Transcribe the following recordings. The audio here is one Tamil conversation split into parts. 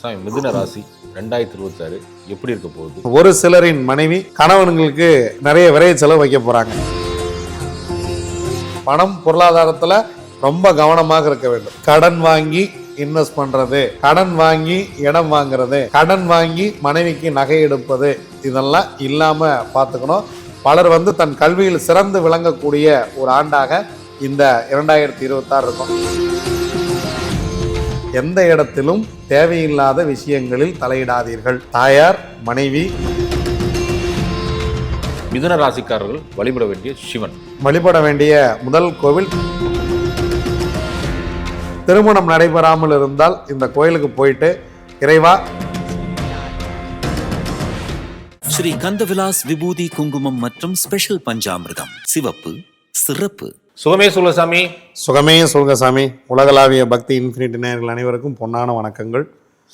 சாமி மிதுன ராசி ரெண்டாயிரத்தி இருபத்தாறு எப்படி இருக்க போகுது? ஒரு சிலரின் மனைவி கணவன்களுக்கு நிறைய விரைய செலவு வைக்க போறாங்க. பணம் பொருளாதாரத்துல ரொம்ப கவனமாக இருக்க வேண்டும். கடன் வாங்கி இன்வெஸ்ட் பண்றது கடன் வாங்கி இடம் வாங்குறது கடன் வாங்கி மனைவிக்கு நகை எடுப்பது இதெல்லாம் இல்லாம பார்த்துக்கணும். பலர் வந்து தன் கல்வியில் சிறந்து விளங்கக்கூடிய ஒரு ஆண்டாக இந்த இரண்டாயிரத்தி இருபத்தாறு இருக்கும். எந்த இடத்திலும் தேவையில்லாத விஷயங்களில் தலையிடாதீர்கள். தாயார் மனைவி. மிதுன ராசிக்காரர்கள் வழிபட வேண்டிய சிவன். வழிபட வேண்டிய முதல் கோவில். திருமணம் நடைபெறாமல் இருந்தால் இந்த கோயிலுக்கு போயிட்டு இறைவா. ஸ்ரீ கந்தவிலாஸ் விபூதி குங்குமம் மற்றும் ஸ்பெஷல் பஞ்சாமிர்தம். சிவப்பு சிறப்பு. சுகமே சொல்ல சாமி. சுகமே சாமி. உலகளாவிய பக்தி இன்ஃபினிட்டி நேயர்கள் அனைவருக்கும் பொன்னான வணக்கங்கள்.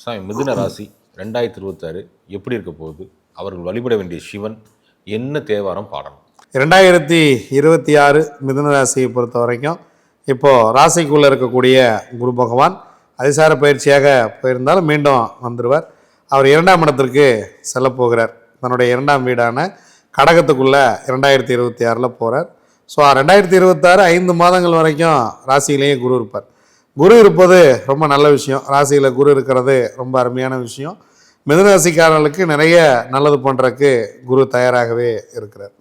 சாமி மிதுன ராசி ரெண்டாயிரத்தி இருபத்தாறு எப்படி இருக்க போகுது? அவர்கள் வழிபட வேண்டிய சிவன் என்ன தேவாரம் பாடணும்? இரண்டாயிரத்தி இருபத்தி ஆறு மிதுன ராசியை பொறுத்த வரைக்கும் இப்போது ராசிக்குள்ளே இருக்கக்கூடிய குரு பகவான் அதிசார பயிற்சியாக போயிருந்தாலும் மீண்டும் வந்துடுவார் அவர் இரண்டாம் இடத்திற்கு செல்ல போகிறார். தன்னுடைய இரண்டாம் வீடான கடகத்துக்குள்ளே இரண்டாயிரத்தி இருபத்தி ஆறில் போகிறார் ஸோ ரெண்டாயிரத்தி இருபத்தாறு ஐந்து மாதங்கள் வரைக்கும் ராசியிலேயே குரு இருப்பார். குரு இருப்பது ரொம்ப நல்ல விஷயம். ராசியில் குரு இருக்கிறது ரொம்ப அருமையான விஷயம். மிதுனராசிக்காரர்களுக்கு நிறைய நல்லது பண்ணுறக்கு குரு தயாராகவே இருக்கிறார்.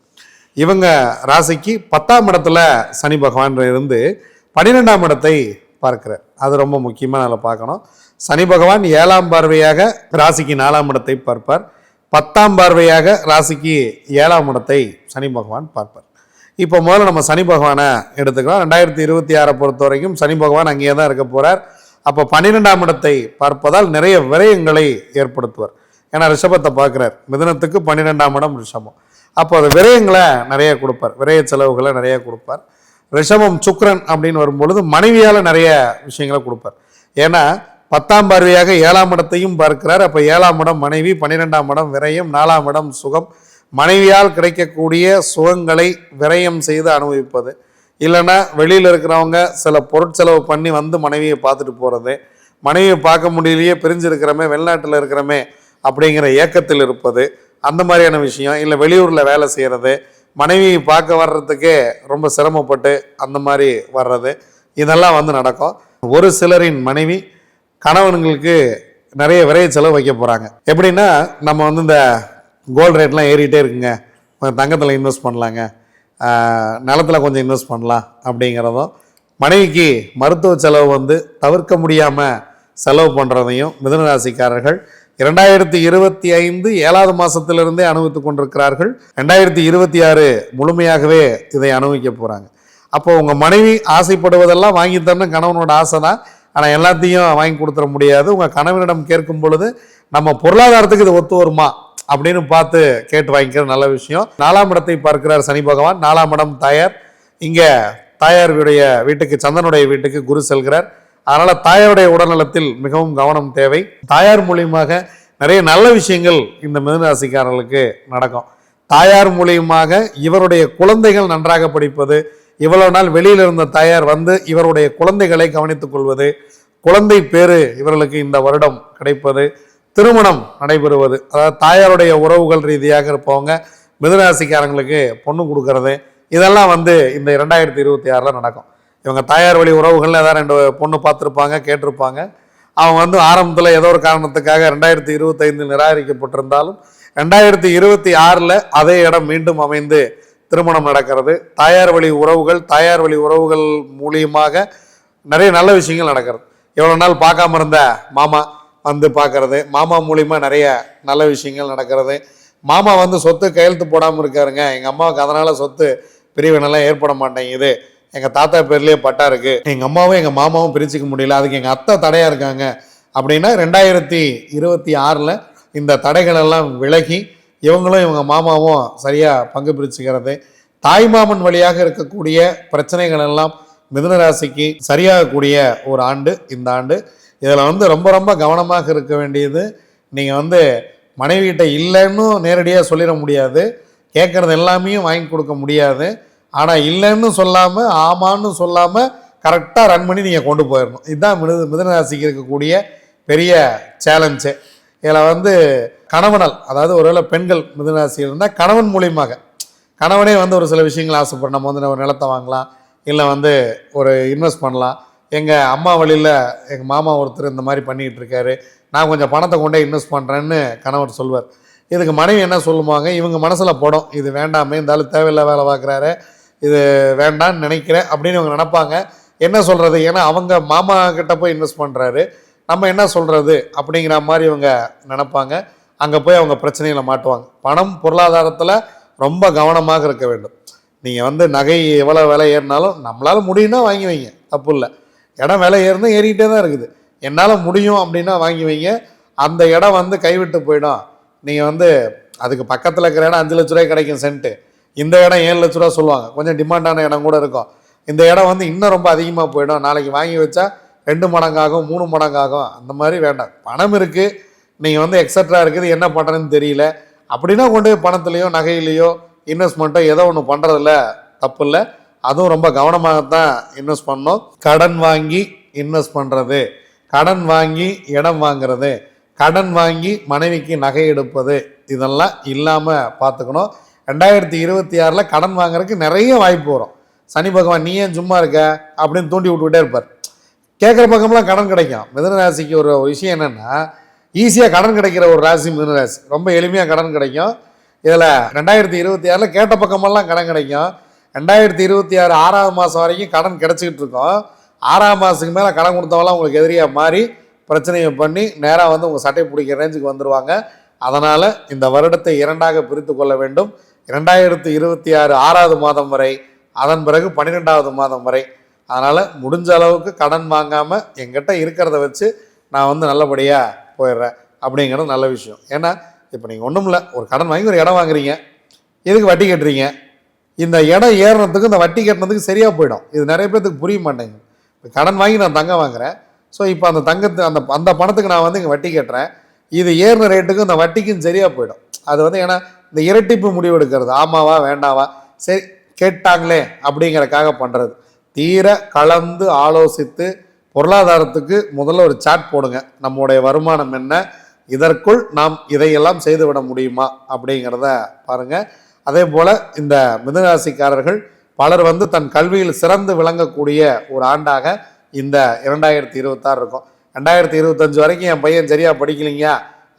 இவங்க ராசிக்கு பத்தாம் இடத்துல சனி பகவான் இருந்து பன்னிரெண்டாம் இடத்தை பார்க்கிறார். அது ரொம்ப முக்கியமாக அதில் பார்க்கணும். சனி பகவான் ஏழாம் பார்வையாக ராசிக்கு நாலாம் இடத்தை பார்ப்பார். பத்தாம் பார்வையாக ராசிக்கு ஏழாம் இடத்தை சனி பகவான் பார்ப்பார். இப்போ முதல்ல நம்ம சனி பகவானை எடுத்துக்கலாம். ரெண்டாயிரத்தி இருபத்தி ஆறை பொறுத்த வரைக்கும் சனி பகவான் அங்கேயே தான் இருக்க போகிறார் அப்போ பன்னிரெண்டாம் இடத்தை பார்ப்பதால் நிறைய விரயங்களை ஏற்படுத்துவார். ஏன்னா ரிஷபத்தை பார்க்குறார். மிதனத்துக்கு பன்னிரெண்டாம் இடம் ரிஷபம். அப்போ அது விரயங்களை நிறைய கொடுப்பார். விரய செலவுகளை நிறைய கொடுப்பார். ரிஷபம் சுக்ரன் அப்படின்னு வரும்பொழுது மனைவியால் நிறைய விஷயங்களை கொடுப்பார். ஏன்னா பத்தாம் பார்வையாக ஏழாம் இடத்தையும் பார்க்கிறார். அப்போ ஏழாம் இடம் மனைவி பன்னிரெண்டாம் இடம் விரயம் நாலாம் இடம் சுகம். மனைவியால் கிடைக்கக்கூடிய சுகங்களை விரயம் செய்து அனுபவிப்பது. இல்லைன்னா வெளியில் இருக்கிறவங்க சில பொருட்செலவு பண்ணி வந்து மனைவியை பார்த்துட்டு போகிறது மனைவியை பார்க்க முடியலையே பிரிஞ்சிருக்கிறமே வெளிநாட்டில் இருக்கிறமே அப்படிங்கிற ஏக்கத்தில் இருப்பது. அந்த மாதிரியான விஷயம். இல்லை வெளியூரில் வேலை செய்கிறது மனைவியை பார்க்க வர்றதுக்கே ரொம்ப சிரமப்பட்டு அந்த மாதிரி வர்றது. இதெல்லாம் வந்து நடக்கும். ஒரு சிலரின் மனைவி கணவன்களுக்கு நிறைய விரைய செலவு வைக்க போகிறாங்க எப்படின்னா நம்ம வந்து இந்த கோல்டு ரேட்லாம் ஏறிட்டே இருக்குங்க. கொஞ்சம் தங்கத்தில் இன்வெஸ்ட் பண்ணலாங்க. நிலத்தில் நிலத்துல கொஞ்சம் இன்வெஸ்ட் பண்ணலாம் அப்படிங்கிறதும். மனைவிக்கு மருத்துவ செலவு வந்து தவிர்க்க முடியாமல் செலவு பண்ணுறதையும் மிதனராசிக்காரர்கள் இரண்டாயிரத்தி இருபத்தி ஐந்து ஏழாவது மாதத்திலிருந்தே அனுபவித்து கொண்டிருக்கிறார்கள். ரெண்டாயிரத்தி இருபத்தி ஆறு முழுமையாகவே இதை அனுபவிக்க போகிறாங்க அப்போ உங்கள் மனைவி ஆசைப்படுவதெல்லாம் வாங்கி தரணும் கணவனோட ஆசை தான் ஆனால் எல்லாத்தையும் வாங்கி கொடுத்துட முடியாது. உங்கள் கணவனிடம் கேட்கும் பொழுது நம்ம பொருளாதாரத்துக்கு இது ஒத்து வருமா? அப்படின்னு பார்த்து கேட்டு வாங்கிக்கிற நல்ல விஷயம். நாலாம் இடத்தை பார்க்கிறார் சனி பகவான். நாலாம் இடம் தாயார். இங்கே தாயாருடைய வீட்டுக்கு சந்தனுடைய வீட்டுக்கு குரு செல்கிறார். அதனால் தாயாருடைய உடல்நலத்தில் மிகவும் கவனம் தேவை. தாயார் மூலியமாக நிறைய நல்ல விஷயங்கள் இந்த மிதுனராசிக்காரர்களுக்கு நடக்கும். தாயார் மூலியமாக இவருடைய குழந்தைகள் நன்றாக படிப்பது இவ்வளவு நாள் வெளியில் இருந்த தாயார் வந்து இவருடைய குழந்தைகளை கவனித்துக் கொள்வது குழந்தை பேரு இவர்களுக்கு இந்த வருடம் கிடைப்பது திருமணம் நடைபெறுவது. அதாவது தாயாருடைய உறவுகள் ரீதியாக இருப்பவங்க மிதுனராசிக்காரங்களுக்கு பொண்ணு கொடுக்கறது இதெல்லாம் வந்து இந்த இரண்டாயிரத்தி இருபத்தி ஆறில் நடக்கும். இவங்க தாயார் வழி உறவுகளில் ஏதாவது ரெண்டு பொண்ணு பார்த்துருப்பாங்க கேட்டிருப்பாங்க. அவங்க வந்து ஆரம்பத்தில் ஏதோ ஒரு காரணத்துக்காக ரெண்டாயிரத்தி இருபத்தைந்தில் நிராகரிக்கப்பட்டிருந்தாலும் ரெண்டாயிரத்தி இருபத்தி ஆறில் அதே இடம் மீண்டும் அமைந்து திருமணம் நடக்கிறது. தாயார் வழி உறவுகள் தாயார் வழி உறவுகள் மூலியமாக நிறைய நல்ல விஷயங்கள் நடக்கிறது. எவ்வளோ நாள் பார்க்காம இருந்த மாமா வந்து பார்க்குறது. மாமா மூலிமா நிறைய நல்ல விஷயங்கள் நடக்கிறது. மாமா வந்து சொத்து கையெழுத்து போடாமல் இருக்காருங்க. எங்கள் அம்மாவுக்கு அதனால் சொத்து பிரிவினெல்லாம் ஏற்பட மாட்டேங்குது. எங்கள் தாத்தா பேர்லேயே பட்டா இருக்குது எங்கள் அம்மாவும் எங்கள் மாமாவும் பிரிச்சுக்க முடியல. அதுக்கு எங்கள் அத்தை தடையாக இருக்காங்க. அப்படின்னா ரெண்டாயிரத்தி இருபத்தி ஆறில் இந்த தடைகளெல்லாம் விலகி இவங்களும் இவங்க மாமாவும் சரியாக பங்கு பிரிச்சுக்கிறது. தாய்மாமன் வழியாக இருக்கக்கூடிய பிரச்சனைகள் எல்லாம் மிதுனராசிக்கு சரியாகக்கூடிய ஒரு ஆண்டு இந்த ஆண்டு. இதில் வந்து ரொம்ப ரொம்ப கவனமாக இருக்க வேண்டியது நீங்கள் வந்து மனைவிகிட்ட இல்லைன்னு நேரடியாக சொல்லிட முடியாது கேட்குறது எல்லாமே வாங்கி கொடுக்க முடியாது ஆனால் இல்லைன்னு சொல்லாமல் ஆமான்னு சொல்லாமல் கரெக்டாக ரன் பண்ணி நீங்கள் கொண்டு போயிடணும். இதுதான் மிது மிதனராசிக்கு இருக்கக்கூடிய பெரிய சேலஞ்சு. இதில் வந்து கணவனால் அதாவது ஒருவேளை பெண்கள் மிதனராசியில் இருந்தால் கணவன் மூலியமாக கணவனே வந்து ஒரு சில விஷயங்கள் ஆசைப்படும். நம்ம வந்து ஒரு நிலத்தை வாங்கலாம் இல்லை வந்து ஒரு இன்வெஸ்ட் பண்ணலாம் எங்கள் அம்மா வழியில் எங்கள் மாமா ஒருத்தர் இந்த மாதிரி பண்ணிகிட்டு இருக்காரு. நான் கொஞ்சம் பணத்தை கொண்டே இன்வெஸ்ட் பண்ணுறேன்னு கணவர் சொல்வார். இதுக்கு மனைவி என்ன சொல்லுவாங்க? இவங்க மனசில் படம். இது வேண்டாமே இருந்தாலும் தேவையில்லை வேலை பார்க்குறாரு இது வேண்டான்னு நினைக்கிறேன் அப்படின்னு இவங்க நினப்பாங்க. என்ன சொல்கிறது ஏன்னா அவங்க மாமா கிட்ட போய் இன்வெஸ்ட் பண்ணுறாரு நம்ம என்ன சொல்கிறது அப்படிங்கிற மாதிரி இவங்க நினப்பாங்க. அங்கே போய் அவங்க பிரச்சனையில் மாட்டுவாங்க. பணம் பொருளாதாரத்தில் ரொம்ப கவனமாக இருக்க வேண்டும். நீங்கள் வந்து நகை எவ்வளோ விலை ஏறினாலும் நம்மளால் முடியும்னா வாங்கி வைங்க. தப்பு இல்லை. இடம் விலை ஏறினா ஏறிக்கிட்டே தான் இருக்குது. என்னால் முடியும் அப்படின்னா வாங்கி வைங்க. அந்த இடம் வந்து கைவிட்டு போயிடும். நீங்கள் வந்து அதுக்கு பக்கத்தில் இருக்கிற இடம் அஞ்சு லட்ச ரூபாய் கிடைக்கும் சென்ட்டு. இந்த இடம் ஏழு லட்ச ரூபா சொல்லுவாங்க. கொஞ்சம் டிமாண்டான இடம் கூட இருக்கும். இந்த இடம் வந்து இன்னும் ரொம்ப அதிகமாக போயிடும். நாளைக்கு வாங்கி வச்சா ரெண்டு மடங்காகும் மூணு மடங்காகும். அந்த மாதிரி வேண்டாம். பணம் இருக்குது நீங்கள் வந்து எக்ஸட்ரா இருக்குது. என்ன பண்ணுறதுன்னு தெரியல. அப்படின்னா கொண்டு போய் பணத்துலேயோ நகையிலையோ இன்வெஸ்ட்மெண்ட்டோ ஏதோ ஒன்று பண்ணுறதில்ல தப்பு இல்லை. அதுவும் ரொம்ப கவனமாகத்தான் இன்வெஸ்ட் பண்ணணும் கடன் வாங்கி இன்வெஸ்ட் பண்ணுறது கடன் வாங்கி இடம் வாங்குறது. கடன் வாங்கி மனைவிக்கு நகை எடுப்பது. இதெல்லாம் இல்லாமல் பார்த்துக்கணும். ரெண்டாயிரத்தி இருபத்தி ஆறில் கடன் வாங்குறதுக்கு நிறைய வாய்ப்பு வரும். சனி பகவான் நீ ஏன் சும்மா இருக்க? அப்படின்னு தூண்டி விட்டுக்கிட்டே இருப்பார். கேட்குற பக்கம்லாம் கடன் கிடைக்கும். மிதுன ராசிக்கு ஒரு விஷயம் என்னென்னா ஈஸியாக கடன் கிடைக்கிற ஒரு ராசி மிதுன ராசி. ரொம்ப எளிமையாக கடன் கிடைக்கும். இதில் ரெண்டாயிரத்தி இருபத்தி ஆறில் கேட்ட பக்கமெல்லாம் கடன் கிடைக்கும். ரெண்டாயிரத்தி இருபத்தி ஆறு ஆறாவது மாதம் வரைக்கும் கடன் கிடச்சிக்கிட்டு இருக்கோம். ஆறாம் மாதத்துக்கு மேலே கடன் கொடுத்தவங்களாம் உங்களுக்கு எதிரியாக மாறி பிரச்சனையை பண்ணி நேராக வந்து உங்கள் சட்டை பிடிக்கிற ரேஞ்சுக்கு வந்துடுவாங்க அதனால் இந்த வருடத்தை இரண்டாக பிரித்து கொள்ள வேண்டும். இரண்டாயிரத்தி இருபத்தி ஆறு ஆறாவது மாதம் வரை அதன் பிறகு பன்னிரெண்டாவது மாதம் வரை. அதனால் முடிஞ்ச அளவுக்கு கடன் வாங்காமல் எங்கிட்ட இருக்கிறத வச்சு நான் வந்து நல்லபடியாக போயிடுறேன் அப்படிங்கிறது நல்ல விஷயம். ஏன்னா இப்போ நீங்கள் ஒன்றும் இல்லை ஒரு கடன் வாங்கி ஒரு இடம் வாங்குறீங்க. எதுக்கு வட்டி கட்டுறீங்க? இந்த இடம் ஏறுறதுக்கு இந்த வட்டி கட்டினதுக்கு சரியாக போயிடும். இது நிறைய பேர்த்துக்கு புரிய மாட்டேங்குது. கடன் வாங்கி நான் தங்கம் வாங்குறேன். ஸோ இப்போ அந்த தங்கத்து அந்த அந்த பணத்துக்கு நான் வந்து இங்கே வட்டி கட்டுறேன். இது ஏறின ரேட்டுக்கும் இந்த வட்டிக்கும் சரியாக போயிடும். அது வந்து ஏன்னா இந்த இரட்டிப்பு முடிவு எடுக்கிறது. ஆமாவா வேண்டாவா? சரி கேட்டாங்களே அப்படிங்கிறக்காக பண்ணுறது தீர கலந்து ஆலோசித்து பொருளாதாரத்துக்கு முதல்ல ஒரு சாட் போடுங்க. நம்முடைய வருமானம் என்ன? இதற்குள் நாம் இதையெல்லாம் செய்துவிட முடியுமா? அப்படிங்கிறத பாருங்கள் அதே போல் இந்த மிதுனராசிக்காரர்கள் பலர் வந்து தன் கல்வியில் சிறந்து விளங்கக்கூடிய ஒரு ஆண்டாக இந்த இரண்டாயிரத்தி இருபத்தாறு இருக்கும். ரெண்டாயிரத்தி இருபத்தஞ்சு வரைக்கும் என் பையன் சரியாக படிக்கலைங்க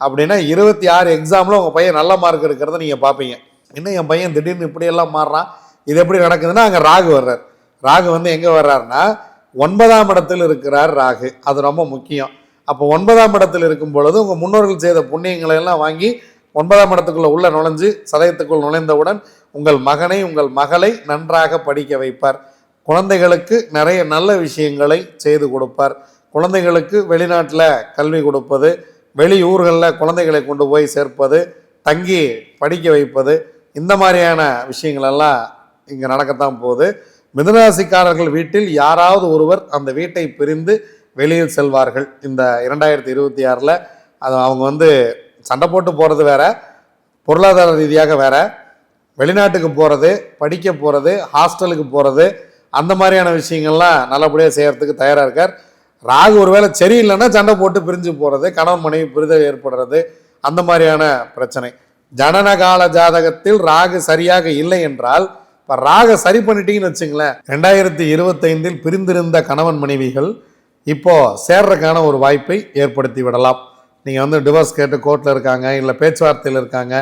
அப்படின்னா இருபத்தி ஆறு எக்ஸாமில் உங்கள் பையன் நல்ல மார்க் எடுக்கிறத நீங்கள் பார்ப்பீங்க இன்னும் என் பையன் திடீர்னு இப்படியெல்லாம் மாறுறான். இது எப்படி நடக்குதுன்னா அங்கே ராகு வர்றார். ராகு வந்து எங்கே வர்றாருன்னா ஒன்பதாம் இடத்தில் இருக்கிறார் ராகு. அது ரொம்ப முக்கியம். அப்போ ஒன்பதாம் இடத்தில் இருக்கும் பொழுது உங்கள் முன்னோர்கள் செய்த புண்ணியங்களை எல்லாம் வாங்கி ஒன்பதாம் இடத்துக்குள்ள உள்ள நுழைஞ்சு சதயத்துக்குள் நுழைந்தவுடன் உங்கள் மகனை உங்கள் மகளை நன்றாக படிக்க வைப்பார். குழந்தைகளுக்கு நிறைய நல்ல விஷயங்களை செய்து கொடுப்பார். குழந்தைகளுக்கு வெளிநாட்டில் கல்வி கொடுப்பது வெளியூர்களில் குழந்தைகளை கொண்டு போய் சேர்ப்பது தங்கி படிக்க வைப்பது இந்த மாதிரியான விஷயங்களெல்லாம் இங்கே நடக்கத்தான் போகுது. மிதுனராசிக்காரர்கள் வீட்டில் யாராவது ஒருவர் அந்த வீட்டை பிரிந்து வெளியில் செல்வார்கள். இந்த இரண்டாயிரத்தி இருபத்தி ஆறில் அது அவங்க வந்து சண்டை போட்டு போகிறது வேற பொருளாதார ரீதியாக வேற. வெளிநாட்டுக்கு போகிறது படிக்க போகிறது ஹாஸ்டலுக்கு போகிறது அந்த மாதிரியான விஷயங்கள்லாம் நல்லபடியாக செய்கிறதுக்கு தயாராக இருக்கார். ராகு ஒருவேளை சரியில்லைன்னா சண்டை போட்டு பிரிஞ்சு போகிறது கணவன் மனைவி புரிதல் ஏற்படுறது அந்த மாதிரியான பிரச்சனை. ஜனனகால ஜாதகத்தில் ராகு சரியாக இல்லை என்றால் இப்போ ராக சரி பண்ணிட்டீங்கன்னு வச்சுங்களேன் ரெண்டாயிரத்தி இருபத்தைந்தில் பிரிந்திருந்த கணவன் மனைவிகள் இப்போ சேர்றதுக்கான ஒரு வாய்ப்பை ஏற்படுத்தி விடலாம். நீங்கள் வந்து டிவோர்ஸ் கேட்டு கோர்ட்டில் இருக்காங்க இல்லை பேச்சுவார்த்தையில் இருக்காங்க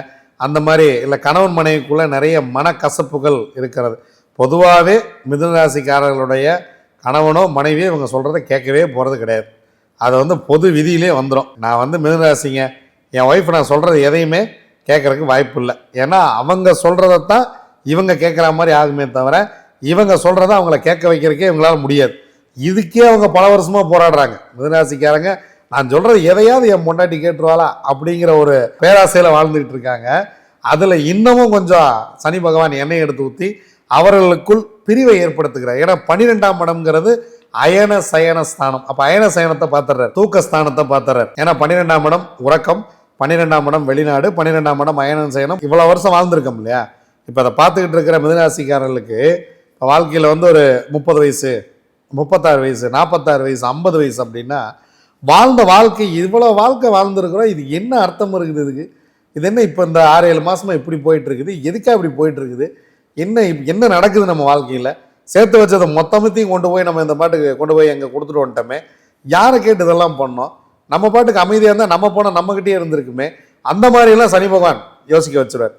அந்த மாதிரி இல்லை கணவன் மனைவிக்குள்ளே நிறைய மனக்கசப்புகள் இருக்கிறது. பொதுவாகவே மிதுனராசிக்காரர்களுடைய கணவனோ மனைவியோ இவங்க சொல்கிறத கேட்கவே போகிறது கிடையாது. அது வந்து பொது விதியிலே வந்துடும் நான் வந்து மிதுனராசிங்க என் ஒய்ஃப் நான் சொல்கிறது எதையுமே கேட்கறதுக்கு வாய்ப்பு இல்லை. ஏன்னா அவங்க சொல்கிறதத்தான் இவங்க கேட்குற மாதிரி ஆகுமே தவிர இவங்க சொல்கிறத அவங்கள கேட்க வைக்கிறக்கே இவங்களால முடியாது. இதுக்கே அவங்க பல வருஷமாக போராடுறாங்க. மிதுனராசிக்காரங்க நான் சொல்கிறது எதையாவது என் பொண்டாட்டி கேட்டுருவாளா அப்படிங்கிற ஒரு பேராசையில் வாழ்ந்துக்கிட்டு இருக்காங்க. அதில் இன்னமும் கொஞ்சம் சனி பகவான் எண்ணெய் எடுத்து ஊற்றி அவர்களுக்குள் பிரிவை ஏற்படுத்துகிறார். ஏன்னா பன்னிரெண்டாம் இடம்ங்கிறது அயன சயன ஸ்தானம். அப்போ அயன சயனத்தை பார்த்துறாரு தூக்க ஸ்தானத்தை பார்த்துறாரு ஏன்னா பன்னிரெண்டாம் இடம் உறக்கம் பன்னிரெண்டாம் இடம் வெளிநாடு பன்னிரெண்டாம் இடம் அயனம் சயனம். இவ்வளோ வருஷம் வாழ்ந்திருக்கோம் இல்லையா? இப்போ அதை பார்த்துக்கிட்டு இருக்கிற மிதராசிக்காரர்களுக்கு வாழ்க்கையில் வந்து ஒரு முப்பது வயசு முப்பத்தாறு வயசு நாற்பத்தாறு வயசு ஐம்பது வயசு அப்படின்னா வாழ்ந்த வாழ்க்கை இவ்வளோ வாழ்க்கை வாழ்ந்துருக்குறோம் இது என்ன அர்த்தம் இருக்குது இதுக்கு? இது என்ன இப்போ இந்த ஆறு ஏழு மாதமாக இப்படி போயிட்டுருக்குது? எதுக்காக இப்படி போயிட்டுருக்குது? என்ன என்ன நடக்குது நம்ம வாழ்க்கையில்? சேர்த்து வச்சதை மொத்தமத்தையும் கொண்டு போய் நம்ம இந்த பாட்டுக்கு கொண்டு போய் அங்கே கொடுத்துட்டு வந்துட்டோமே. யாரை கேட்டு இதெல்லாம் பண்ணோம்? நம்ம பாட்டுக்கு அமைதியாக இருந்தால் நம்ம போனால் நம்மக்கிட்டே இருந்திருக்குமே. அந்த மாதிரிலாம் சனி பகவான் யோசிக்க வச்சுருவார்.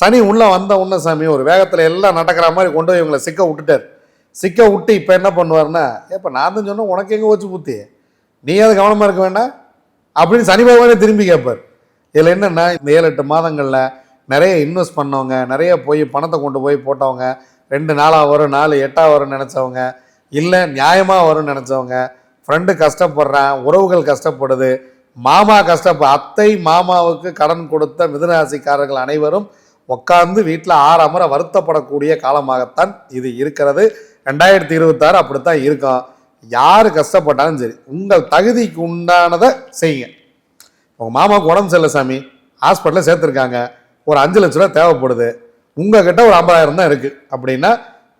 சனி உள்ளே வந்த உன்ன சாமி ஒரு வேகத்தில் எல்லாம் நடக்கிற மாதிரி கொண்டு போய் இவங்களை சிக்க விட்டுட்டார். சிக்க விட்டு இப்போ என்ன பண்ணுவார்னா ஏப்பா நான் தான் சொன்னேன் உனக்கு எங்கே வச்சு புத்தி? நீ அதை கவனமாக இருக்க வேண்டாம் அப்படின்னு சனி பகவானே திரும்பி கேட்பார். இதில் என்னென்னா இந்த ஏழு எட்டு மாதங்களில் நிறைய இன்வெஸ்ட் பண்ணவங்க நிறைய போய் பணத்தை கொண்டு போய் போட்டவங்க ரெண்டு நாளாக வரும் நாலு எட்டாக வரும்னு நினச்சவங்க இல்லை நியாயமாக வரும்னு நினச்சவங்க ஃப்ரெண்டு கஷ்டப்படுறான் உறவுகள் கஷ்டப்படுது மாமா கஷ்டப்ப அத்தை மாமாவுக்கு கடன் கொடுத்த மிதுனராசிக்காரர்கள் அனைவரும் உட்கார்ந்து வீட்டில் ஆறாமற வருத்தப்படக்கூடிய காலமாகத்தான் இது இருக்கிறது. ரெண்டாயிரத்தி இருபத்தாறு அப்படித்தான் இருக்கும். யார் கஷ்டப்பட்டாலும் சரி உங்கள் தகுதிக்கு உண்டானதை செய்யுங்க. உங்கள் மாமாவுக்கு உடம்பு சரியில்லை சாமி ஹாஸ்பிட்டலில் சேர்த்துருக்காங்க ஒரு அஞ்சு லட்ச ரூபா தேவைப்படுது உங்ககிட்ட ஒரு ஐம்பதாயிரம் தான் இருக்குது அப்படின்னா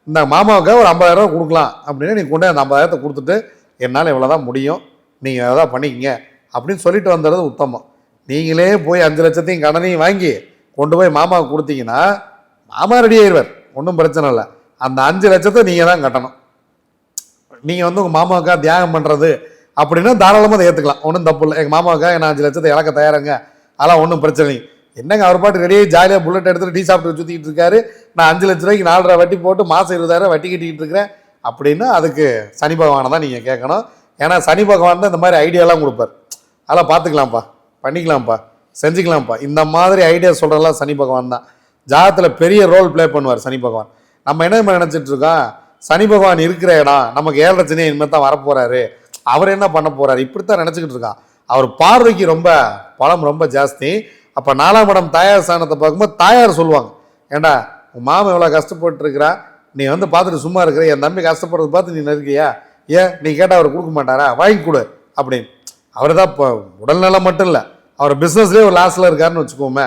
இந்த மாமாவுக்கு ஒரு ஐம்பதாயிரம் ரூபா கொடுக்கலாம். அப்படின்னா நீங்கள் கொண்டு அந்த ஐம்பதாயிரத்தை கொடுத்துட்டு என்னால் இவ்வளோ தான் முடியும் நீங்கள் எதாவது பண்ணிக்கங்க. அப்படின்னு சொல்லிட்டு வந்துடுறது உத்தமம். நீங்களே போய் அஞ்சு லட்சத்தையும் கடனையும் வாங்கி கொண்டு போய் மாமாவுக்கு கொடுத்தீங்கன்னா மாமா ரெடி ஆயிடுவார் ஒன்றும் பிரச்சனை இல்லை. அந்த அஞ்சு லட்சத்தை நீங்கள் தான் கட்டணும். நீங்கள் வந்து உங்கள் மாமாவுக்காக தியாகம் பண்ணுறது அப்படின்னா தாராளமாக அதை ஏற்றுக்கலாம் ஒன்றும் தப்பு இல்லை. எங்கள் மாமாவுக்காக நான் அஞ்சு லட்சத்தை இழக்க தயாருங்க. அதெல்லாம் ஒன்றும் பிரச்சனை இல்லை. என்னங்க அவர் பாட்டு ரெடியாக ஜாலியாக புல்லட் எடுத்துகிட்டு டீ சாப்பிட்டு சுற்றிக்கிட்டு இருக்காரு. நான் அஞ்சு லட்ச ரூபாய்க்கு நாலரை வட்டி போட்டு மாதம் இருபதாயிரம் வட்டி கட்டிக்கிட்டு இருக்கிறேன். அப்படின்னா அதுக்கு சனி பகவானை தான் நீங்கள் கேட்கணும். ஏன்னா சனி பகவான் தான் இந்த மாதிரி ஐடியாலாம் கொடுப்பார். அதெல்லாம் பார்த்துக்கலாம்ப்பா. பண்ணிக்கலாம்ப்பா. செஞ்சுக்கலாம்ப்பா. இந்த மாதிரி ஐடியா சொல்கிறலாம் சனி பகவான் தான். ஜாதகத்தில் பெரிய ரோல் ப்ளே பண்ணுவார் சனி பகவான். நம்ம என்ன நினச்சிட்ருக்கோம் சனி பகவான் இருக்கிற இடம் நமக்கு ஏழரை சனியை இனிமேல் தான் வரப்போகிறாரு அவர் என்ன பண்ண போறாரு? இப்படித்தான் நினச்சிக்கிட்டு இருக்கான் அவர் பார்வைக்கு ரொம்ப பலம் ரொம்ப ஜாஸ்தி. அப்போ நாலாம் இடம் தாயார் ஸ்தானத்தை பார்க்கும்போது தாயார் சொல்லுவாங்க. ஏண்டா உன் மாமன் எவ்வளோ கஷ்டப்பட்டுருக்கிறா? நீ வந்து பார்த்துட்டு சும்மா இருக்கிற என் தம்பி கஷ்டப்படுறது பார்த்து நீ நெருக்கியா ஏன்? நீ கேட்டால் அவர் கொடுக்க மாட்டாரா? வாங்கி கொடு அப்படின்னு. அவர் தான் இப்போ உடல்நலம் மட்டும் இல்லை அவர் பிஸ்னஸ்லேயே ஒரு லாஸில் இருக்காருன்னு வச்சுக்கோமே.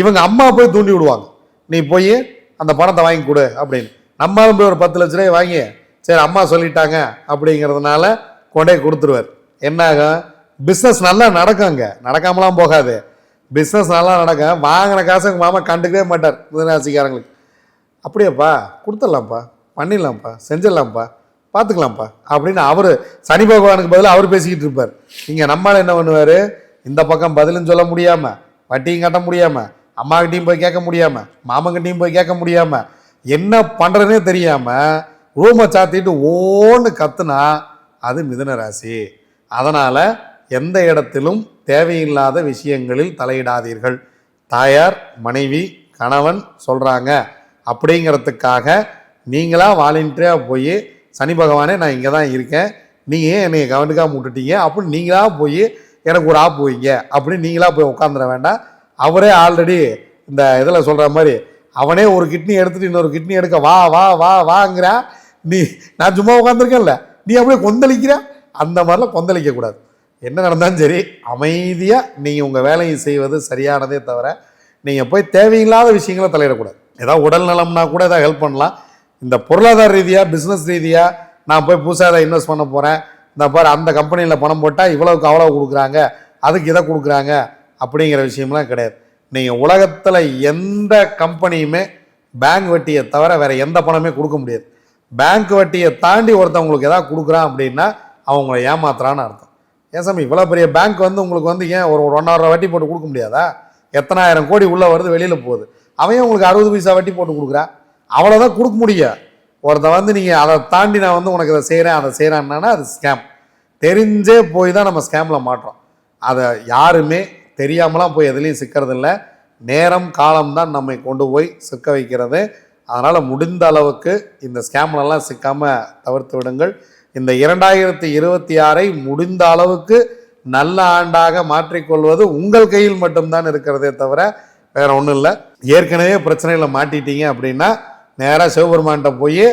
இவங்க அம்மா போய் தூண்டி விடுவாங்க. நீ போய் அந்த பணத்தை வாங்கி கொடு அப்படின்னு. நம்மளும் போய் ஒரு பத்து லட்ச ரூபாய் வாங்கி சரி அம்மா சொல்லிட்டாங்க அப்படிங்கிறதுனால கொண்டே கொடுத்துருவார். என்ன ஆகும் பிஸ்னஸ் நல்லா நடக்கும் அங்கே நடக்காமலாம் போகாது. பிஸ்னஸ் நல்லா நடக்கும். வாங்கின காசு எங்கள் மாமா கண்டுக்கவே மாட்டார் மிதனராசிக்காரங்களுக்கு அப்படியாப்பா கொடுத்துடலாம்ப்பா பண்ணிடலாம்ப்பா செஞ்சிடலாம்ப்பா பார்த்துக்கலாம்ப்பா அப்படின்னு அவர் சனி பகவானுக்கு பதில் அவர் பேசிக்கிட்டு இருப்பார். இங்கே நம்மளால் என்ன பண்ணுவார்? இந்த பக்கம் பதிலுன்னு சொல்ல முடியாமல் வட்டியும் கட்ட முடியாமல் அம்மாக்கிட்டையும் போய் கேட்க முடியாமல் மாமங்கிட்டையும் போய் கேட்க முடியாமல் என்ன பண்ணுறதுனே தெரியாமல் ரூமை சாத்திட்டு ஓன்னு கத்துனா அது மிதுன ராசி. அதனால் எந்த இடத்திலும் தேவையில்லாத விஷயங்களில் தலையிடாதீர்கள். தாயார் மனைவி கணவன் சொல்கிறாங்க அப்படிங்கிறதுக்காக நீங்களாக வாலண்டியராக போய் சனி பகவானே நான் இங்கே தான் இருக்கேன். நீங்கள் ஏன் என்னை கவனிக்காம விட்டுட்டீங்க? அப்படின்னு நீங்களாக போய் எனக்கு ஒரு ஆப் வைங்க. அப்படின்னு நீங்களாக போய் உட்காந்துட வேண்டாம். அவரே ஆல்ரெடி இந்த இதில் சொல்கிற மாதிரி அவனே ஒரு கிட்னி எடுத்துட்டு இன்னொரு கிட்னி எடுக்க வா வா வா வாங்கிறா நீ நான் சும்மா உட்காந்துருக்கேன்ல நீ அப்படியே கொந்தளிக்கிற? அந்த மாதிரிலாம் கொந்தளிக்க கூடாது. என்ன நடந்தாலும் சரி அமைதியாக நீங்கள் உங்கள் வேலையை செய்வது சரியானதே தவிர நீங்கள் போய் தேவையில்லாத விஷயங்களை தலையிடக்கூடாது. ஏதாவது உடல் நலம்னா கூட ஏதாவது ஹெல்ப் பண்ணலாம். இந்த பொருளாதார ரீதியாக பிஸ்னஸ் ரீதியாக நான் போய் புதுசாக அதை இன்வெஸ்ட் பண்ண போகிறேன் இந்த பாரு அந்த கம்பெனியில் பணம் போட்டால் இவ்வளவுக்கு அவ்வளோ கொடுக்குறாங்க. அதுக்கு இதை கொடுக்குறாங்க. அப்படிங்கிற விஷயம்லாம் கிடையாது. நீங்கள் உலகத்தில் எந்த கம்பெனியுமே பேங்க் வட்டியை தவிர வேறு எந்த பணமே கொடுக்க முடியாது. பேங்க் வட்டியை தாண்டி ஒருத்தவங்களுக்கு எதாவது கொடுக்குறான் அப்படின்னா அவங்கள ஏமாத்துறான்னு அர்த்தம். ஏன் சாமி இவ்வளோ பெரிய பேங்க் வந்து உங்களுக்கு வந்து ஏன் ஒரு ஒரு ஒன்றரை வட்டி போட்டு கொடுக்க முடியாதா? எத்தனாயிரம் கோடி உள்ளே வருது வெளியில் போகுது. அவன் உங்களுக்கு அறுபது பைசா வட்டி போட்டு கொடுக்குறா? அவ்வளோதான் கொடுக்க முடியும். ஒருத்தன் வந்து நீங்கள் அதை தாண்டி நான் வந்து உனக்கு இதை செய்கிறேன் அதை செய்கிறேன்னா அது ஸ்கேம் தெரிஞ்சே போய் தான் நம்ம ஸ்கேமில் மாட்டுறோம். அதை யாருமே தெரியாமலாம் போய் எதுலேயும் சிக்கிறதில்ல. நேரம் காலம் தான் நம்மை கொண்டு போய் சிக்க வைக்கிறது. அதனால் முடிந்த அளவுக்கு இந்த ஸ்கேம்லலாம் சிக்காமல் தவிர்த்து விடுங்கள். இந்த இரண்டாயிரத்தி இருபத்தி ஆறை முடிந்த அளவுக்கு நல்ல ஆண்டாக மாற்றிக்கொள்வது உங்கள் கையில் மட்டும்தான் இருக்கிறதே தவிர வேற ஒன்றும் இல்லை. ஏற்கனவே பிரச்சனையில் மாட்டிட்டீங்க அப்படின்னா நேராக சிவபெருமான்கிட்ட போய்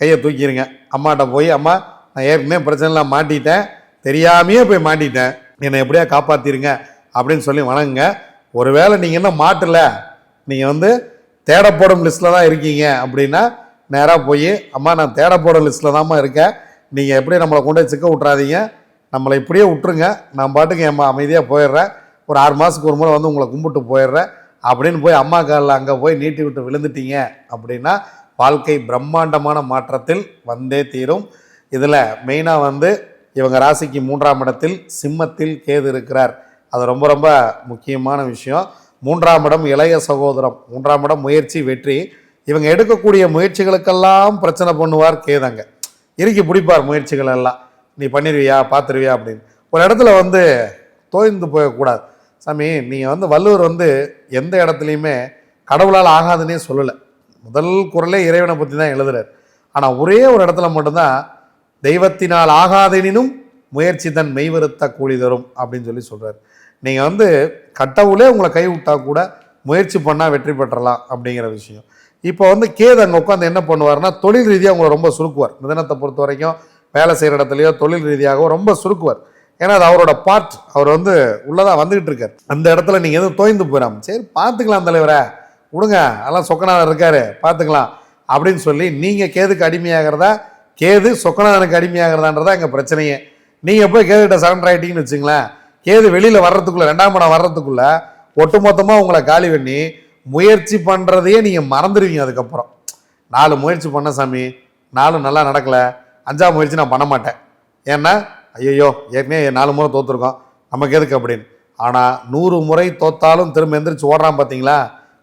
கையை தூக்கிடுங்க அம்மாட்ட போய் அம்மா நான் ஏற்கனவே பிரச்சனைலாம் மாட்டிட்டேன். தெரியாமையே போய் மாட்டிட்டேன். என்னை எப்படியா காப்பாற்றிருங்க அப்படின்னு சொல்லி வணங்குங்க. ஒருவேளை நீங்கள் இன்னும் மாட்டலை நீங்கள் வந்து தேடப்படும் லிஸ்ட்டில் தான் இருக்கீங்க அப்படின்னா நேராக போய் அம்மா நான் தேடப்படும் லிஸ்ட்டில் தாம்மா இருக்கேன். நீங்கள் எப்படி நம்மளை கொண்டு போய் சிக்க விட்றாதீங்க நம்மளை இப்படியே விட்டுருங்க. நான் பாட்டுக்கு என் அமைதியாக போயிடுறேன். ஒரு ஆறு மாதத்துக்கு ஒரு முறை வந்து உங்களை கும்பிட்டு போயிடுறேன். அப்படின்னு போய் அம்மா காலில் அங்கே போய் நீட்டி விட்டு விழுந்துட்டீங்க அப்படின்னா வாழ்க்கை பிரம்மாண்டமான மாற்றத்தில் வந்தே தீரும். இதில் மெயினாக வந்து இவங்க ராசிக்கு மூன்றாம் இடத்தில் சிம்மத்தில் கேது இருக்கிறார். அது ரொம்ப ரொம்ப முக்கியமான விஷயம். மூன்றாம் இடம் இளைய சகோதரம். மூன்றாம் இடம் முயற்சி வெற்றி. இவங்க எடுக்கக்கூடிய முயற்சிகளுக்கெல்லாம் பிரச்சனை பண்ணுவார் கேதங்க இறுக்கி பிடிப்பார் முயற்சிகள் எல்லாம். நீ பண்ணிடுவியா பார்த்துருவியா அப்படின்னு. ஒரு இடத்துல வந்து தோய்ந்து போயக்கூடாது சாமி நீங்கள் வந்து வள்ளுவர் வந்து எந்த இடத்துலையுமே கடவுளால் ஆகாதுன்னே சொல்லலை. முதல் குரலே இறைவனை பற்றி தான் எழுதுறாரு. ஆனால் ஒரே ஒரு இடத்துல மட்டும்தான் தெய்வத்தினால் ஆகாதெனினும் முயற்சி தன் மெய்வருத்த கூலி தரும் அப்படின்னு சொல்லி சொல்கிறார் நீங்கள் வந்து கட்டவுளே உங்களை கை கூட முயற்சி பண்ணால் வெற்றி பெற்றலாம் அப்படிங்கிற விஷயம். இப்போ வந்து கேது அங்கே உட்காந்து என்ன பண்ணுவார்னா தொழில் ரீதியாக உங்களை ரொம்ப சுருக்குவார். மிதனத்தை பொறுத்த வரைக்கும் வேலை செய்கிற இடத்துலையோ தொழில் ரீதியாகவோ ரொம்ப சுருக்குவார். ஏன்னா அது அவரோட பார்ட் அவர் வந்து உள்ளதாக வந்துகிட்டு இருக்கார். அந்த இடத்துல நீங்கள் எதுவும் தோய்ந்து போயிடாம சரி பார்த்துக்கலாம் தலைவரை விடுங்க அதெல்லாம் சொக்கனாக இருக்காரு பார்த்துக்கலாம் அப்படின்னு சொல்லி நீங்கள் கேதுக்கு அடிமையாகிறதா கேது சொக்கநாதனுக்கு அடிமையாகிறதான்றதா எங்கள் பிரச்சனையே. நீங்கள் போய் கேதுகிட்ட சரண்டர் ஆகிட்டீங்கன்னு வச்சுங்களேன் கேது வெளியில் வர்றதுக்குள்ளே ரெண்டாம் படம் வர்றதுக்குள்ளே ஒட்டுமொத்தமாக உங்களை காலி பண்ணி முயற்சி பண்ணுறதையே நீங்கள் மறந்துடுவீங்க அதுக்கப்புறம். நாலு முயற்சி பண்ண சாமி நாலு நல்லா நடக்கலை அஞ்சாம் முயற்சி நான் பண்ண மாட்டேன். ஏன்னா ஐயோ ஏற்கனவே நாலு முறை தோற்றுருக்கோம் நமக்கு எதுக்கு அப்படின்னு. ஆனால் நூறு முறை தோத்தாலும் திரும்ப எந்திரிச்சு ஓடுறான் பார்த்தீங்களா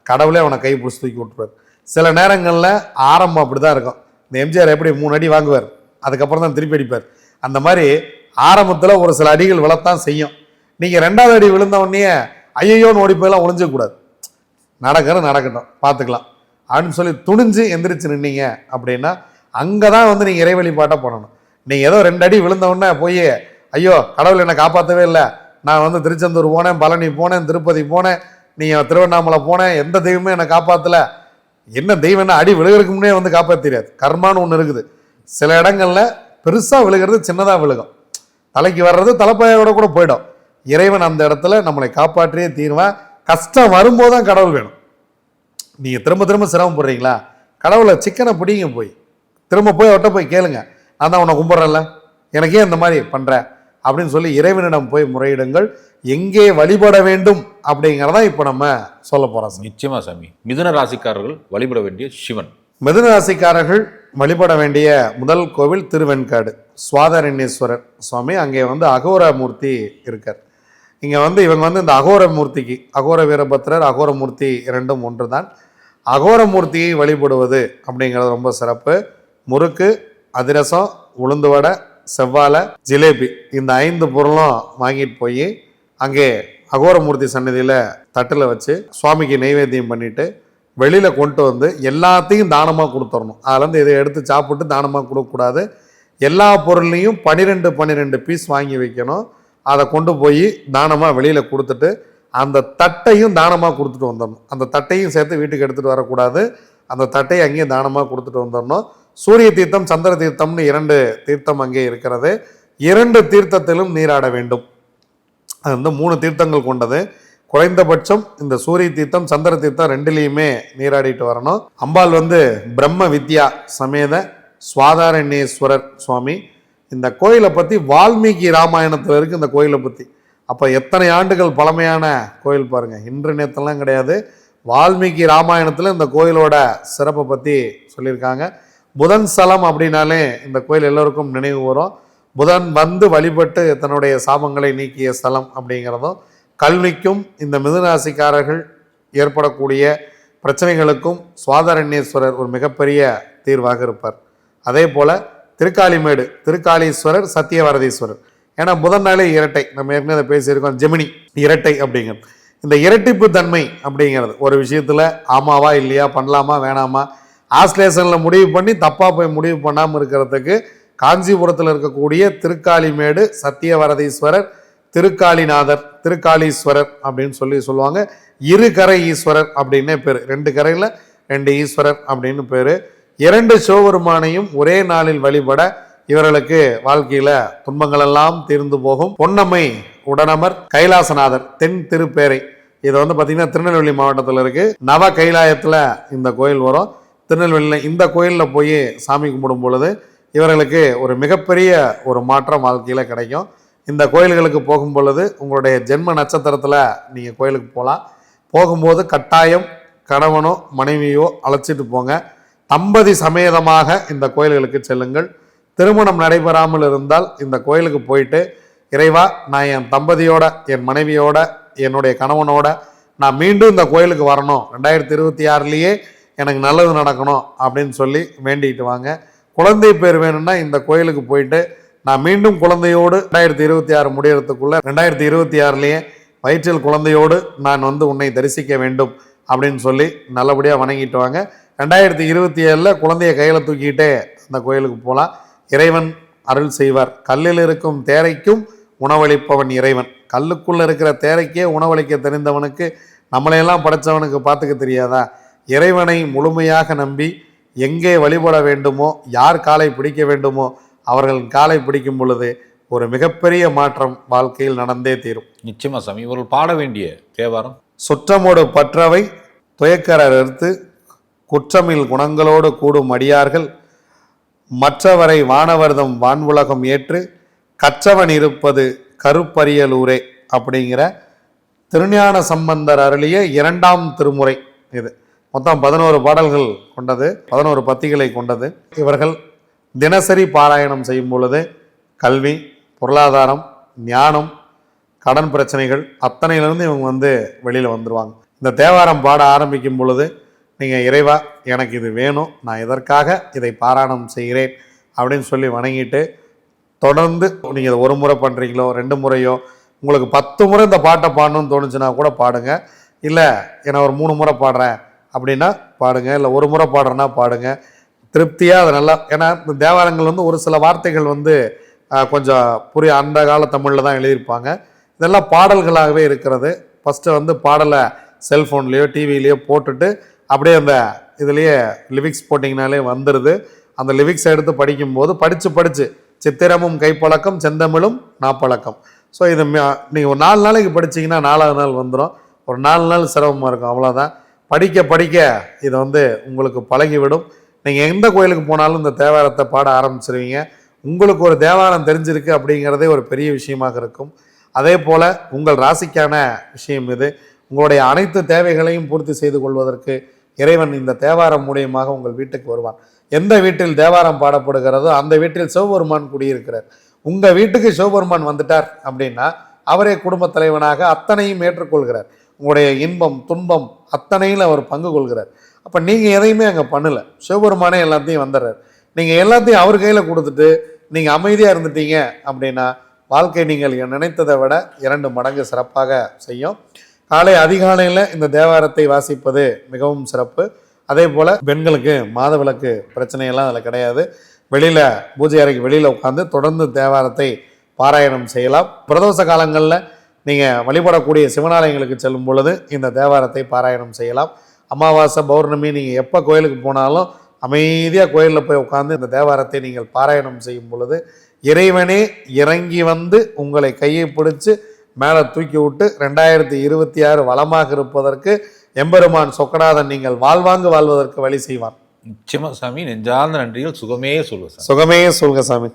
கடவுளே அவனை கை பிடிச்சி தூக்கி விட்டுருவார். சில நேரங்களில் ஆரம்பம் அப்படி தான் இருக்கும். இந்த எம்ஜிஆர் எப்படி மூணு அடி வாங்குவார்? அதுக்கப்புறம் தான் திருப்பி அடிப்பார். அந்த மாதிரி ஆரம்பத்தில் ஒரு சில அடிகள் விழத்தான் செய்யும். நீங்கள் ரெண்டாவது அடி விழுந்தவொடனே ஐயோன்னு ஓடி போயெல்லாம் ஒளிஞ்சக்கூடாது நடக்கிறது நடக்கட்டும். பார்த்துக்கலாம். அப்படின்னு சொல்லி துணிஞ்சு எந்திரிச்சு நின்னீங்க அப்படின்னா அங்கே தான் வந்து நீங்கள் இறை வழிபாட்டை பண்ணணும். நீங்கள் ஏதோ ரெண்டு அடி விழுந்தவொடனே போய் ஐயோ கடவுள் என்னை காப்பாற்றவே இல்லை. நான் வந்து திருச்செந்தூர் போனேன் பழனி போனேன் திருப்பதி போனேன் நீங்கள் திருவண்ணாமலை போனேன் எந்த தெய்வமே என்னை காப்பாற்றலை என்ன தெய்வம் என்ன அடி விழுகிறதுக்கு முன்னே வந்து காப்பாற்றிடாது கர்மான்னு ஒன்று இருக்குது. சில இடங்களில் பெருசாக விழுகிறது சின்னதாக விழுகும். தலைக்கு வர்றது தலைப்பாயோட கூட போயிடும். இறைவன் அந்த இடத்துல நம்மளை காப்பாற்றியே தீர்வான். கஷ்டம் வரும்போது தான் கடவுள் வேணும். நீங்கள் திரும்ப திரும்ப சிரமப்படுறீங்களா கடவுளை சிக்கனை பிடிங்க போய். திரும்ப போய் அவர்கிட்ட போய் கேளுங்க. நான் தான் உன்னை கும்பிட்றேன்ல. எனக்கே இந்த மாதிரி பண்ணுற அப்படின்னு சொல்லி இறைவனிடம் போய் முறையிடுங்கள். எங்கே வழிபட வேண்டும் அப்படிங்கிறதான் இப்போ நம்ம சொல்ல போகிறோம் நிச்சயமா சாமி. மிதுன ராசிக்காரர்கள் வழிபட வேண்டிய சிவன். மிதுன ராசிக்காரர்கள் வழிபட வேண்டிய முதல் கோவில் திருவெண்காடு சுவாதரண்யேஸ்வரர் சுவாமி. அங்கே வந்து அகோர மூர்த்தி இருக்கார். இங்கே வந்து இவங்க வந்து இந்த அகோர மூர்த்திக்கு அகோர வீரபத்ரர் அகோரமூர்த்தி இரண்டும் ஒன்று தான் அகோரமூர்த்தியை வழிபடுவது அப்படிங்கிறது ரொம்ப சிறப்பு. முறுக்கு அதிரசம் உளுந்து வடை செவ்வாழை ஜிலேபி இந்த ஐந்து பொருளும் வாங்கிட்டு போய் அங்கே அகோரமூர்த்தி சன்னதியில் தட்டில் வச்சு சுவாமிக்கு நைவேத்தியம் பண்ணிட்டு வெளியில் கொண்டு வந்து எல்லாத்தையும் தானமாக கொடுத்துடணும். அதுலேருந்து இதை எடுத்து சாப்பிட்டு தானமாக கொடுக்கக்கூடாது. எல்லா பொருள்லையும் பன்னிரெண்டு பன்னிரெண்டு பீஸ் வாங்கி வைக்கணும். அதை கொண்டு போய் தானமாக வெளியில் கொடுத்துட்டு அந்த தட்டையும் தானமாக கொடுத்துட்டு வந்துடணும். அந்த தட்டையும் சேர்த்து வீட்டுக்கு எடுத்துகிட்டு வரக்கூடாது. அந்த தட்டையை அங்கேயும் தானமாக கொடுத்துட்டு வந்துடணும். சூரிய தீர்த்தம் சந்திர தீர்த்தம்னு இரண்டு தீர்த்தம் அங்கே இருக்கிறது. இரண்டு தீர்த்தத்திலும் நீராட வேண்டும். அது வந்து மூணு தீர்த்தங்கள் கொண்டது. குறைந்தபட்சம் இந்த சூரிய தீர்த்தம் சந்திர தீர்த்தம் ரெண்டுலேயுமே நீராடிட்டு வரணும். அம்பாள் வந்து பிரம்ம வித்யா சமேத சுவாதாரண்யேஸ்வரர் சுவாமி. இந்த கோயிலை பற்றி வால்மீகி ராமாயணத்தில் இருக்குது இந்த கோயிலை பற்றி அப்போ எத்தனை ஆண்டுகள் பழமையான கோயில் பாருங்கள் இன்று நேத்தெல்லாம் கிடையாது. வால்மீகி ராமாயணத்தில் இந்த கோயிலோட சிறப்பை பற்றி சொல்லியிருக்காங்க. புதன் ஸ்தலம் அப்படின்னாலே இந்த கோயில் எல்லோருக்கும் நினைவு வரும். புதன் வந்து வழிபட்டு தன்னுடைய சாபங்களை நீக்கிய ஸ்தலம் அப்படிங்கிறதும் கல்விக்கும் இந்த மிதுராசிக்காரர்கள் ஏற்படக்கூடிய பிரச்சனைகளுக்கும் சுவாதரண்யேஸ்வரர் ஒரு மிகப்பெரிய தீர்வாக இருப்பார். அதே போல் திருக்காளிமேடு திருக்காளீஸ்வரர் சத்தியவரதீஸ்வரர். ஏன்னா புதன் நாளே இரட்டை. நம்ம ஏற்கனவே அதை பேசியிருக்கோம். ஜெமினி இரட்டை அப்படிங்கிறது இந்த இரட்டிப்பு தன்மை அப்படிங்கிறது ஒரு விஷயத்தில் ஆமாவா இல்லையா பண்ணலாமா வேணாமா ஆஸ்லேஷனில் முடிவு பண்ணி தப்பாக போய் முடிவு பண்ணாமல் இருக்கிறதுக்கு காஞ்சிபுரத்தில் இருக்கக்கூடிய திருக்காளிமேடு சத்தியவரதீஸ்வரர் திருக்காளிநாதர் திருக்காளீஸ்வரர் அப்படின்னு சொல்லி சொல்லுவாங்க. இரு கரை ஈஸ்வரர் அப்படின்னே பேர். ரெண்டு கரையில் ரெண்டு ஈஸ்வரர் அப்படின்னு பேர். இரண்டு சிவபெருமானையும் ஒரே நாளில் வழிபட இவர்களுக்கு வாழ்க்கையில் துன்பங்களெல்லாம் தீர்ந்து போகும். பொன்னம்மை உடனமர் கைலாசநாதர் தென் திருப்பேரை. இது வந்து பார்த்திங்கன்னா திருநெல்வேலி மாவட்டத்தில் இருக்குது நவ கைலாயத்தில் இந்த கோயில் வரும். திருநெல்வேலியில் இந்த கோயிலில் போய் சாமி கும்பிடும் பொழுது இவர்களுக்கு ஒரு மிகப்பெரிய ஒரு மாற்றம் வாழ்க்கையில் கிடைக்கும். இந்த கோயில்களுக்கு போகும் பொழுது உங்களுடைய ஜென்ம நட்சத்திரத்தில் நீங்கள் கோயிலுக்கு போகலாம் போகும்போது கட்டாயம் கணவனோ மனைவியோ அழைச்சிட்டு போங்க. தம்பதி சமேதமாக இந்த கோயில்களுக்கு செல்லுங்கள். திருமணம் நடைபெறாமல் இருந்தால் இந்த கோயிலுக்கு போயிட்டு இறைவா நான் என் தம்பதியோட என் மனைவியோட என்னுடைய கணவனோட நான் மீண்டும் இந்த கோயிலுக்கு வரணும். ரெண்டாயிரத்தி இருபத்தி ஆறுலேயே எனக்கு நல்லது நடக்கணும் அப்படின்னு சொல்லி வேண்டிக்கிட்டு வாங்க. குழந்தை பேர் வேணும்னா இந்த கோயிலுக்கு போயிட்டு நான் மீண்டும் குழந்தையோடு ரெண்டாயிரத்தி இருபத்தி ஆறு முடியறதுக்குள்ளே ரெண்டாயிரத்தி இருபத்தி ஆறுலேயே வயிற்றில் குழந்தையோடு நான் வந்து உன்னை தரிசிக்க வேண்டும் அப்படின்னு சொல்லி நல்லபடியாக வணங்கிட்டு வாங்க. ரெண்டாயிரத்தி இருபத்தி ஏழில் குழந்தைய கையில் தூக்கிட்டே அந்த கோயிலுக்கு போகலாம் இறைவன் அருள் செய்வார். கல்லில் இருக்கும் தேரைக்கும் உணவளிப்பவன் இறைவன். கல்லுக்குள்ளே இருக்கிற தேரைக்கே உணவளிக்க தெரிந்தவனுக்கு நம்மளையெல்லாம் படைச்சவனுக்கு பார்த்துக்க தெரியாதா? இறைவனை முழுமையாக நம்பி எங்கே வழிபட வேண்டுமோ யார் காலை பிடிக்க வேண்டுமோ அவர்கள் காலை பிடிக்கும் பொழுது ஒரு மிகப்பெரிய மாற்றம் வாழ்க்கையில் நடந்தே தீரும். நிச்சயமா சாமி இவர்கள் பாட வேண்டிய தேவாரம். சுற்றமோடு பற்றவை துயக்கரர் எடுத்து குற்றமில் குணங்களோடு கூடும் அடியார்கள் மற்றவரை வானவர்தம் வான்வுலகம் ஏற்று கற்றவன் இருப்பது கருப்பரியலூரே அப்படிங்கிற திருஞான சம்பந்தர் அருளிய இரண்டாம் திருமுறை இது. மொத்தம் பதினோரு பாடல்கள் கொண்டது பதினோரு பத்திகளை கொண்டது. இவர்கள் தினசரி பாராயணம் செய்யும் பொழுது கல்வி பொருளாதாரம் ஞானம் கடன் பிரச்சனைகள் அத்தனையிலேருந்து இவங்க வந்து வெளியில் வந்துடுவாங்க இந்த தேவாரம் பாட ஆரம்பிக்கும் பொழுது நீங்கள் இறைவா எனக்கு இது வேணும் நான் இதற்காக இதை பாராயணம் செய்கிறேன்? அப்படின்னு சொல்லி வணங்கிட்டு தொடர்ந்து நீங்கள் இதை ஒரு முறை பண்ணுறீங்களோ ரெண்டு முறையோ உங்களுக்கு பத்து முறை இந்த பாட்டை பாடணும்னு தோணுச்சுன்னா கூட பாடுங்க. இல்லை என்னை ஒரு மூணு முறை பாடுறேன் அப்படின்னா பாடுங்க. இல்லை ஒரு முறை பாடுறேன்னா பாடுங்க. திருப்தியாக அதை நல்லா ஏன்னா இந்த தேவாரங்கள் வந்து ஒரு சில வார்த்தைகள் வந்து கொஞ்சம் புரிய அந்த கால தமிழில் தான் எழுதியிருப்பாங்க. இதெல்லாம் பாடல்களாகவே இருக்கிறது. ஃபஸ்ட்டு வந்து பாடலை செல்ஃபோன்லேயோ டிவிலேயோ போட்டுட்டு அப்படியே அந்த இதுலேயே லிரிக்ஸ் போட்டிங்கனாலே வந்துடுது அந்த லிரிக்ஸ் எடுத்து படிக்கும்போது படித்து படித்து சித்திரமும் கைப்பழக்கம் செந்தமிழும் நாப்பழக்கம். ஸோ இது நீங்கள் ஒரு நாலு நாளைக்கு படிச்சீங்கன்னா நாலாவது நாள் வந்துடும் ஒரு நாலு நாள் சிரமமாக இருக்கும். அவ்வளோதான் படிக்க படிக்க இது வந்து உங்களுக்கு பழகிவிடும். நீங்கள் எந்த கோயிலுக்கு போனாலும் இந்த தேவாரத்தை பாட ஆரம்பிச்சிருவீங்க. உங்களுக்கு ஒரு தேவாரம் தெரிஞ்சிருக்கு அப்படிங்கிறதே ஒரு பெரிய விஷயமாக இருக்கும். அதே போல் உங்கள் ராசிக்கான விஷயம் இது. உங்களுடைய அனைத்து தேவைகளையும் பூர்த்தி செய்து கொள்வதற்கு இறைவன் இந்த தேவாரம் மூலியமாக உங்கள் வீட்டுக்கு வருவான். எந்த வீட்டில் தேவாரம் பாடப்படுகிறதோ அந்த வீட்டில் சிவபெருமான் குடியிருக்கிறார். உங்கள் வீட்டுக்கு சிவபெருமான் வந்துட்டார் அப்படின்னா அவரே குடும்பத் தலைவனாக அத்தனையும் ஏற்றுக்கொள்கிறார். உங்களுடைய இன்பம் துன்பம் அத்தனையில் அவர் பங்கு கொள்கிறார். அப்போ நீங்கள் எதையுமே அங்கே பண்ணலை. சிவபெருமானே எல்லாத்தையும் வந்துடுறார். நீங்கள் எல்லாத்தையும் அவர் கையில் கொடுத்துட்டு நீங்கள் அமைதியாக இருந்துட்டீங்க அப்படின்னா வாழ்க்கை நீங்கள் நினைத்ததை விட இரண்டு மடங்கு சிறப்பாக செய்யும். காலை அதிகாலையில் இந்த தேவாரத்தை வாசிப்பது மிகவும் சிறப்பு. அதே போல் பெண்களுக்கு மாதவிளக்கு பிரச்சனையெல்லாம் அதில் கிடையாது. வெளியில் பூஜை அறைக்கு வெளியில் உட்காந்து தொடர்ந்து தேவாரத்தை பாராயணம் செய்யலாம். பிரதோஷ காலங்களில் நீங்கள் வழிபடக்கூடிய சிவனாலயங்களுக்கு செல்லும் பொழுது இந்த தேவாரத்தை பாராயணம் செய்யலாம். அமாவாசை பௌர்ணமி நீங்கள் எப்போ கோயிலுக்கு போனாலும் அமைதியாக கோயிலில் போய் உட்காந்து இந்த தேவாரத்தை நீங்கள் பாராயணம் செய்யும் பொழுது இறைவனே இறங்கி வந்து உங்களை கையை பிடிச்சு மேலே தூக்கி விட்டு ரெண்டாயிரத்தி இருபத்தி ஆறு வளமாக இருப்பதற்கு எம்பெருமான் சொக்கநாதன் நீங்கள் வாழ்வாங்கு வாழ்வதற்கு வழி செய்வான் நிச்சயமா சாமி நெஞ்சார்ந்த நன்றிகள் சுகமே சாமி. சுகமே சொல்க சாமி.